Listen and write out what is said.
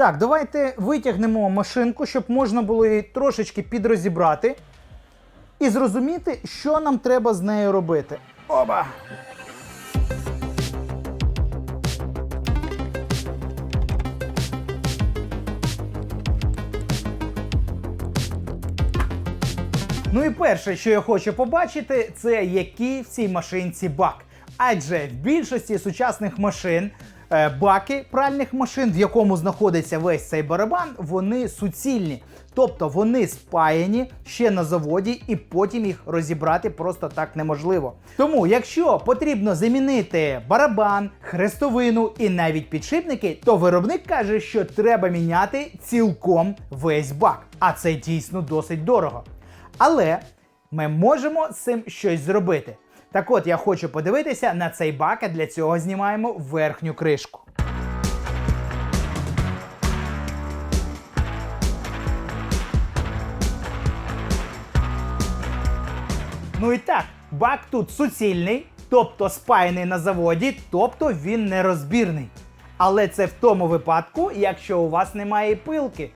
Так, давайте витягнемо машинку, щоб можна було її трошечки підрозібрати і зрозуміти, що нам треба з нею робити. Оба! Ну і перше, що я хочу побачити, це який в цій машинці бак. Адже в більшості сучасних машин баки пральних машин, в якому знаходиться весь цей барабан, вони суцільні. Тобто вони спаяні ще на заводі, і потім їх розібрати просто так неможливо. Тому, якщо потрібно замінити барабан, хрестовину і навіть підшипники, то виробник каже, що треба міняти цілком весь бак. А це дійсно досить дорого. Але ми можемо з цим щось зробити. Так от я хочу подивитися на цей бак, а для цього знімаємо верхню кришку. Ну і так, бак тут суцільний, тобто спаяний на заводі, тобто він нерозбірний. Але це в тому випадку, якщо у вас немає пилки.